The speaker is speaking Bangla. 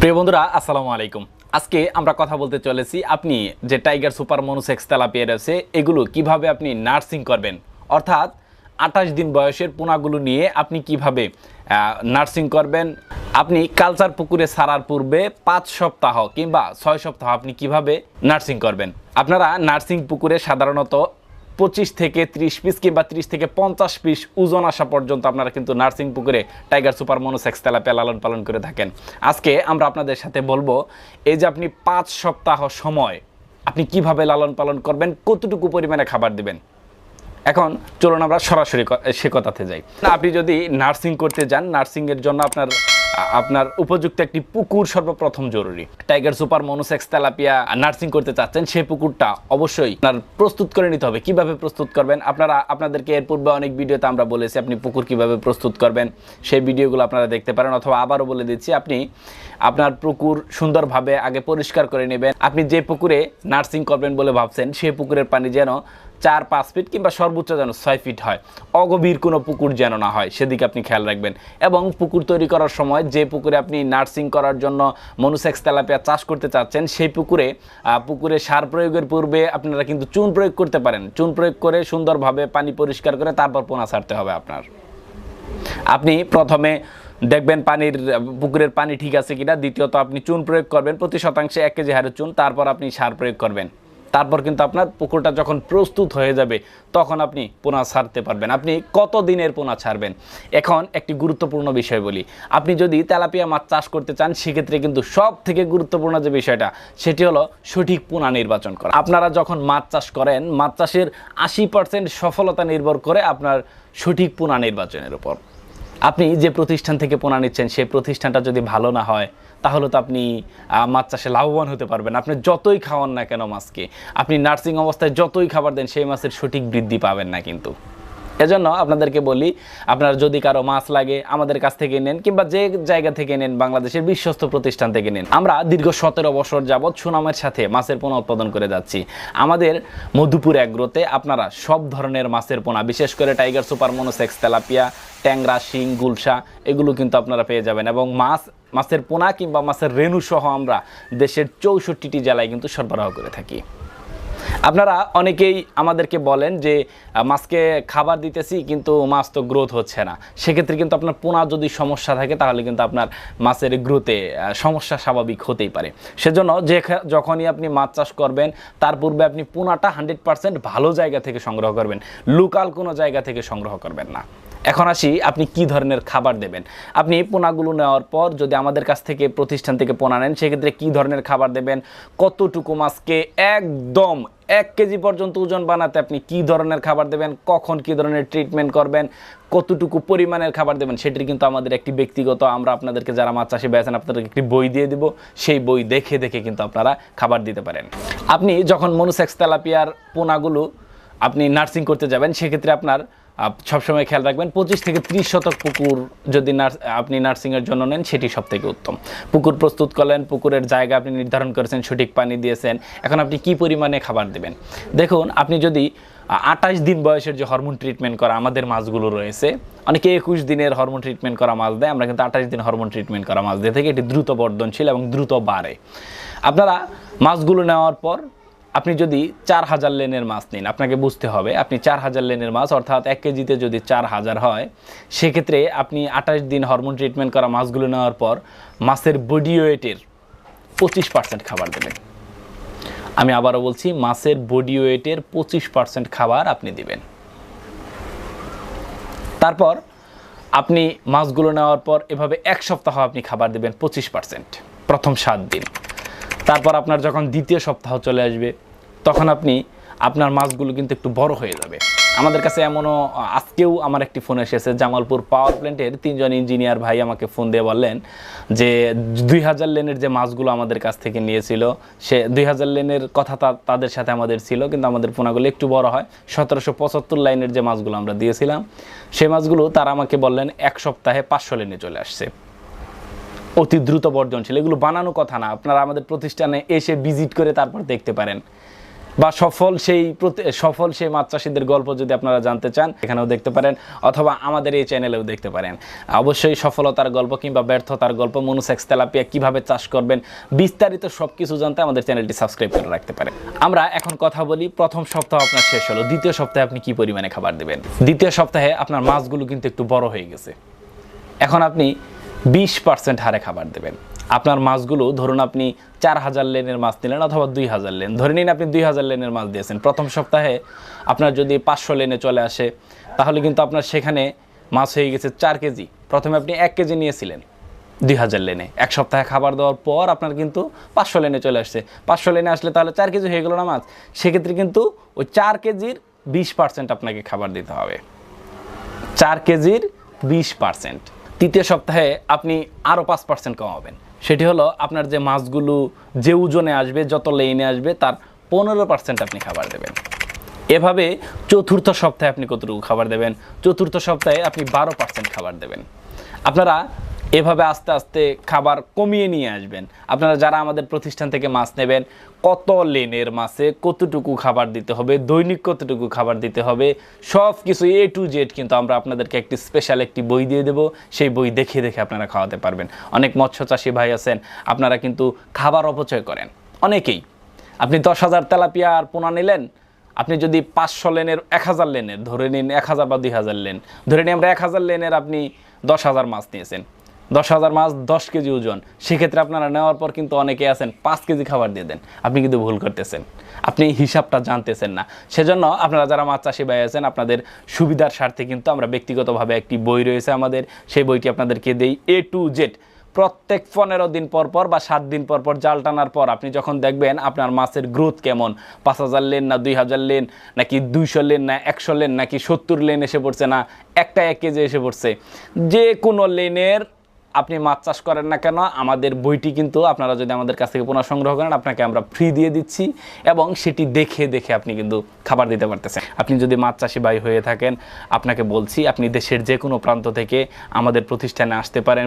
প্রিয় বন্ধুরা, আসসালামু আলাইকুম। আজকে আমরা কথা বলতে চলেছি, আপনি যে টাইগার সুপার মনুসেক্স তেলাপিয়া রয়েছে, এগুলো কীভাবে আপনি নার্সিং করবেন? অর্থাৎ আঠাশ দিন বয়সের পোনাগুলো নিয়ে আপনি কীভাবে নার্সিং করবেন? আপনি কালচার পুকুরে সারার পূর্বে পাঁচ সপ্তাহ কিংবা ছয় সপ্তাহ আপনি কীভাবে নার্সিং করবেন? আপনারা নার্সিং পুকুরে সাধারণত পঁচিশ থেকে ত্রিশ পিস কিংবা ত্রিশ থেকে পঞ্চাশ পিস ওজন আসা পর্যন্ত আপনারা কিন্তু নার্সিং পুকুরে টাইগার সুপার মনোসেক্স তেলাপিয়া লালন পালন করে থাকেন। আজকে আমরা আপনাদের সাথে বলব, এই যে আপনি পাঁচ সপ্তাহ সময় আপনি কীভাবে লালন পালন করবেন, কতটুকু পরিমাণে খাবার দিবেন? এখন চলুন আমরা সরাসরি সে কথাতে যাই। আপনি যদি নার্সিং করতে যান নার্সিংয়ের জন্য আপনার আপনার উপযুক্ত একটি পুকুর সর্বপ্রথম জরুরি। Tiger super monosex tilapia nursing করতে চাচ্ছেন সেই পুকুরটা অবশ্যই আপনার প্রস্তুত করে নিতে হবে। কীভাবে প্রস্তুত করবেন? আপনারা, আপনাদেরকে এর পূর্বে অনেক ভিডিওতে আমরা বলেছি আপনি পুকুর কীভাবে প্রস্তুত করবেন। সেই ভিডিওগুলো আপনারা দেখতে পারেন অথবা আবারও বলে দিচ্ছি, আপনি আপনার পুকুর সুন্দরভাবে আগে পরিষ্কার করে নেবেন। আপনি যে পুকুরে নার্সিং করবেন বলে ভাবছেন সেই পুকুরের পানি যেন চার, পাঁচ ফিট কিংবা সর্বোচ্চ যেন ছয় ফিট হয়। অগভীর কোনো পুকুর যেন না হয়, সেদিকে আপনি খেয়াল রাখবেন। এবং পুকুর তৈরি করার সময় যে পুকুরে আপনি নার্সিং করার জন্য মনুসেক্স তেলাপিয়া চাষ করতে চাচ্ছেন, সেই পুকুরে পুকুরে সার প্রয়োগের পূর্বে আপনারা কিন্তু চুন প্রয়োগ করতে পারেন। চুন প্রয়োগ করে সুন্দরভাবে পানি পরিষ্কার করে তারপর পোনা ছাড়তে হবে আপনার। আপনি প্রথমে দেখবেন পানির, পুকুরের পানি ঠিক আছে কিনা, দ্বিতীয়ত আপনি চুন প্রয়োগ করবেন, প্রতি শতাংশে এক কেজি হারে চুন, তারপর আপনি সার প্রয়োগ করবেন। তারপর কিন্তু আপনার পুকুরটা যখন প্রস্তুত হয়ে যাবে, তখন আপনি পোনা ছাড়তে পারবেন। আপনি কত দিনের পোনা ছাড়বেন? এখন একটি গুরুত্বপূর্ণ বিষয় বলি। আপনি যদি তেলাপিয়া মাছ চাষ করতে চান, সেক্ষেত্রে কিন্তু সব থেকে গুরুত্বপূর্ণ যে বিষয়টা, সেটি হলো সঠিক পোনা নির্বাচন করা। আপনারা যখন মাছ চাষ করেন, মাছ চাষের আশি পার্সেন্ট সফলতা নির্ভর করে আপনার সঠিক পোনা নির্বাচনের উপর। আপনি যে প্রতিষ্ঠান থেকে পোনা নিচ্ছেন, সেই প্রতিষ্ঠানটা যদি ভালো না হয় তাহলে তো আপনি মাছ চাষে লাভবান হতে পারবেন। আপনি যতই খাওয়ান না কেন মাছকে, আপনি নার্সিং অবস্থায় যতই খাবার দেন, সেই মাছের সঠিক বৃদ্ধি পাবেন না কিন্তু। এজন্য আপনাদেরকে বলি, আপনার যদি কারও মাছ লাগে, আমাদের কাছ থেকে নেন কিংবা যে জায়গা থেকে নেন, বাংলাদেশের বিশ্বস্ত প্রতিষ্ঠান থেকে নেন। আমরা দীর্ঘ সতেরো বছর যাবৎ সুনামের সাথে মাছের পোনা উৎপাদন করে যাচ্ছি। আমাদের মধুপুর অ্যাগ্রোতে আপনারা সব ধরনের মাছের পোনা, বিশেষ করে টাইগার, সুপার মনোসেক্স তেলাপিয়া, ট্যাংরা, শিং, গুলশা, এগুলো কিন্তু আপনারা পেয়ে যাবেন। এবং মাছ, মাছের পোনা কিংবা মাছের রেণু সহ আমরা দেশের চৌষট্টিটি জেলায় কিন্তু সরবরাহ করে থাকি। আপনারা অনেকেই আমাদেরকে বলেন যে মাছকে খাবার দিতেছি কিন্তু মাছ তো গ্রোথ হচ্ছে না। সেক্ষেত্রে কিন্তু আপনার পোনা যদি সমস্যা থাকে, তাহলে কিন্তু আপনার মাছের গ্রোথে সমস্যা স্বাভাবিক হতেই পারে। সেজন্য যে যখনই আপনি মাছ চাষ করবেন, তার পূর্বে আপনি পোনাটা হান্ড্রেড পার্সেন্ট ভালো জায়গা থেকে সংগ্রহ করবেন। লোকাল কোনো জায়গা থেকে সংগ্রহ করবেন না। এখন আসি আপনি কি ধরনের খাবার দেবেন। আপনি পোনাগুলো নেওয়ার পর যদি আমাদের কাছ থেকে প্রতিষ্ঠান থেকে পোনা নেন, সেক্ষেত্রে কি ধরনের খাবার দেবেন? কতটুকু মাছকে একদম এক কেজি পর্যন্ত ওজন বানাতে আপনি কি ধরনের খাবার দেবেন, কখন কি ধরনের ট্রিটমেন্ট করবেন, কতটুকু পরিমাণের খাবার দেবেন, সেটির কিন্তু আমাদের একটি ব্যক্তিগত, আমরা আপনাদেরকে যারা মাছ চাষে বেছেন আপনাদেরকে একটি বই দিয়ে দিব। সেই বই দেখে দেখে কিন্তু আপনারা খাবার দিতে পারেন। আপনি যখন মনুসেক্স তেলাপিয়ার পোনাগুলো আপনি নার্সিং করতে যাবেন, সেক্ষেত্রে আপনার আপ সবসময় খেয়াল রাখবেন, পঁচিশ থেকে ত্রিশ শতক পুকুর যদি নার্স, আপনি নার্সিংয়ের জন্য নেন, সেটি সব থেকে উত্তম। পুকুর প্রস্তুত করলেন, পুকুরের জায়গা আপনি নির্ধারণ করেছেন, সঠিক পানি দিয়েছেন, এখন আপনি কি পরিমাণে খাবার দেবেন? দেখুন, আপনি যদি আঠাশ দিন বয়সের যে হরমোন ট্রিটমেন্ট করা আমাদের মাছগুলো রয়েছে, অনেকে একুশ দিনের হরমোন ট্রিটমেন্ট করা মাছ দেয়, আমরা কিন্তু আঠাশ দিন হরমোন ট্রিটমেন্ট করা মাছ দিয়ে থাকি, এটি দ্রুত বর্ধনশীল এবং দ্রুত বাড়ে। আপনারা মাছগুলো নেওয়ার পর আপনি যদি চার হাজার লেনের মাছ নিন, আপনাকে বুঝতে হবে, আপনি চার হাজার লেনের মাছ, অর্থাৎ এক কেজিতে যদি চার হাজার হয়, সেক্ষেত্রে আপনি আঠাশ দিন হরমোন ট্রিটমেন্ট করা মাছগুলো নেওয়ার পর মাছের বডি ওয়েটের পঁচিশ পার্সেন্ট খাবার দেবেন। আমি আবারও বলছি, মাছের বডি ওয়েটের পঁচিশ পার্সেন্ট খাবার আপনি দিবেন। তারপর আপনি মাছগুলো নেওয়ার পর এভাবে এক সপ্তাহ আপনি খাবার দেবেন পঁচিশ পার্সেন্ট প্রথম সাত দিন। তারপর আপনার যখন দ্বিতীয় সপ্তাহ চলে আসবে তখন আপনি আপনার মাছগুলো কিন্তু একটু বড় হয়ে যাবে। আমাদের কাছে এমনও, আজকেও আমার একটি ফোন এসেছে, জামালপুর পাওয়ার প্ল্যান্টের তিনজন ইঞ্জিনিয়ার ভাই আমাকে ফোন দিয়ে বললেন যে দুই হাজার লেনের যে মাছগুলো আমাদের কাছ থেকে নিয়েছিল, সে দুই হাজার লেনের কথা তাদের সাথে আমাদের ছিল, কিন্তু আমাদের পোনাগুলো একটু বড় হয়। সতেরোশো পঁচাত্তর লাইনের যে মাছগুলো আমরা দিয়েছিলাম, সে মাছগুলো তারা আমাকে বললেন এক সপ্তাহে পাঁচশো লেনে চলে আসছে। অতি দ্রুত বর্জনশীল। এগুলো বানানো কথা না, আপনারা আমাদের প্রতিষ্ঠানে এসে ভিজিট করে তারপর দেখতে পারেন। বা সফল সেই সফল সেই মাছ চাষিদের গল্প যদি আপনারা জানতে চান, এখানেও দেখতে পারেন, অথবা আমাদের এই চ্যানেলেও দেখতে পারেন। অবশ্যই সফলতার গল্প কিংবা ব্যর্থতার গল্প, মনুসেক্স তেলাপিয়া কীভাবে চাষ করবেন, বিস্তারিত সব কিছু জানতে আমাদের চ্যানেলটি সাবস্ক্রাইব করে রাখতে পারেন। আমরা এখন কথা বলি, প্রথম সপ্তাহ আপনার শেষ হলো, দ্বিতীয় সপ্তাহে আপনি কি পরিমাণে খাবার দেবেন? দ্বিতীয় সপ্তাহে আপনার মাছগুলো কিন্তু একটু বড় হয়ে গেছে। এখন আপনি বিশ পার্সেন্ট হারে খাবার দেবেন। আপনার মাছগুলো ধরুন আপনি চার হাজার লেনের মাছ নিলেন অথবা দুই হাজার লেন। ধরে নিন আপনি দুই হাজার লেনের মাছ দিয়েছেন। প্রথম সপ্তাহে আপনার যদি পাঁচশো লেনে চলে আসে, তাহলে কিন্তু আপনার সেখানে মাছ হয়ে গেছে চার কেজি। প্রথমে আপনি এক কেজি নিয়েছিলেন দুই হাজার লেনে। এক সপ্তাহে খাবার দেওয়ার পর আপনার কিন্তু পাঁচশো লেনে চলে আসছে। পাঁচশো লেনে আসলে তাহলে চার কেজি হয়ে গেল না মাছ? সেক্ষেত্রে কিন্তু ওই চার কেজির বিশ পার্সেন্ট আপনাকে খাবার দিতে হবে। চার কেজির বিশ পার্সেন্ট তৃতীয় সপ্তাহে আপনি আরও পাঁচ পার্সেন্ট কমাবেন। সেটি হলো আপনার যে মাছগুলো যে ওজনে আসবে, যত লেইনে আসবে, তার পনেরো পার্সেন্ট আপনি খাবার দেবেন। এভাবে চতুর্থ সপ্তাহে আপনি কতটুকু খাবার দেবেন? চতুর্থ সপ্তাহে আপনি বারো পার্সেন্ট খাবার দেবেন। আপনারা এভাবে আস্তে আস্তে খাবার কমিয়ে নিয়ে আসবেন। আপনারা যারা আমাদের প্রতিষ্ঠান থেকে মাছ নেবেন, কত লেনের মাছে কতটুকু খাবার দিতে হবে, দৈনিক কতটুকু খাবার দিতে হবে সব কিছু এ টু জেড কিন্তু আমরা আপনাদেরকে একটি স্পেশাল একটি বই দিয়ে দেবো। সেই বই দেখে দেখে আপনারা খাওয়াতে পারবেন। অনেক মৎস্য চাষি ভাই আছেন, আপনারা কিন্তু খাবার অপচয় করেন। অনেকেই। আপনি দশ হাজার তেলাপিয়া আর পোনা নিলেন, আপনি যদি পাঁচশো লেনের, এক হাজার লেনের ধরে নিন, এক হাজার বা দুই হাজার লেন, ধরে নিন আমরা এক হাজার লেনের আপনি দশ হাজার মাছ নিয়েছেন। দশ হাজার মাছ, দশ কেজি ওজন। সেক্ষেত্রে আপনারা নেওয়ার পর কিন্তু অনেকে আছেন, পাঁচ কেজি খাবার দিয়ে দেন। আপনি কিন্তু ভুল করতেছেন। আপনি হিসাবটা জানতেছেন না। সেজন্য আপনারা যারা মাছ চাষি ভাই আছেন, আপনাদের সুবিধার স্বার্থে কিন্তু আমরা ব্যক্তিগতভাবে একটি বই রয়েছে আমাদের। সেই বইটি আপনাদেরকে দেই এ টু জেড প্রত্যেক পনেরো দিন পর পর বা সাত দিন পর পর জাল টানার পর আপনি যখন দেখবেন আপনার মাছের গ্রোথ কেমন, পাঁচ হাজার লেন না দুই হাজার লেন, নাকি দুইশো লেন না একশো লেন, নাকি সত্তর লেন এসে পড়ছে না, একটা এক কেজি এসে পড়ছে। যে কোনো লেনের আপনি মাছ চাষ করেন না কেন, আমাদের বইটি কিন্তু আপনারা যদি আমাদের কাছ থেকে পুনঃ সংগ্রহ করেন, আপনাকে আমরা ফ্রি দিয়ে দিচ্ছি এবং সেটি দেখে দেখে আপনি কিন্তু খাবার দিতে পারতেছেন। আপনি যদি মাছ চাষি ভাই হয়ে থাকেন, আপনাকে বলছি, আপনি দেশের যে কোনো প্রান্ত থেকে আমাদের প্রতিষ্ঠানে আসতে পারেন।